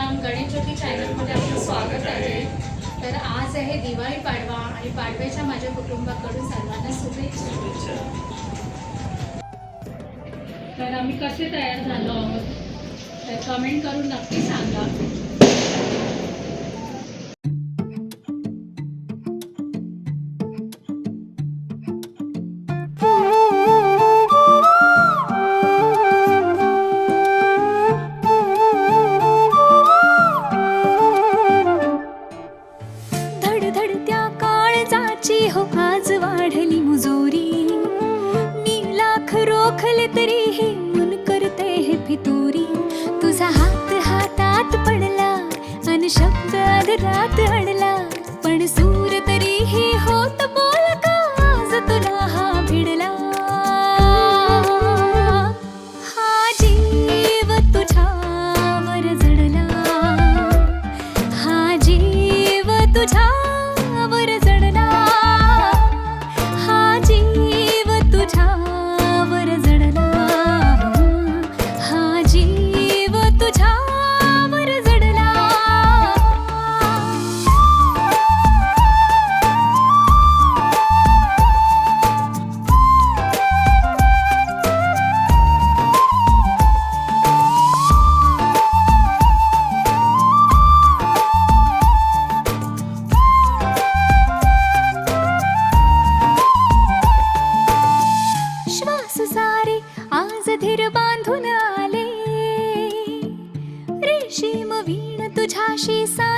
आपल्या गणेश ज्योती चॅनलमध्ये आपलं स्वागत आहे. तर आज आहे दिवाळी पाडवा आणि पाडव्याच्या माझ्या कुटुंबाकडून सर्वांना शुभेच्छा. तर आम्ही कसे तयार झालो आहोत? तर कमेंट करून नक्की सांगा. लाख तरीही मन करते हे फितुरी. तुझा हात हातात पडला आणि शब्द अधरात अडला क्षेम वीण तुझ्याशी सा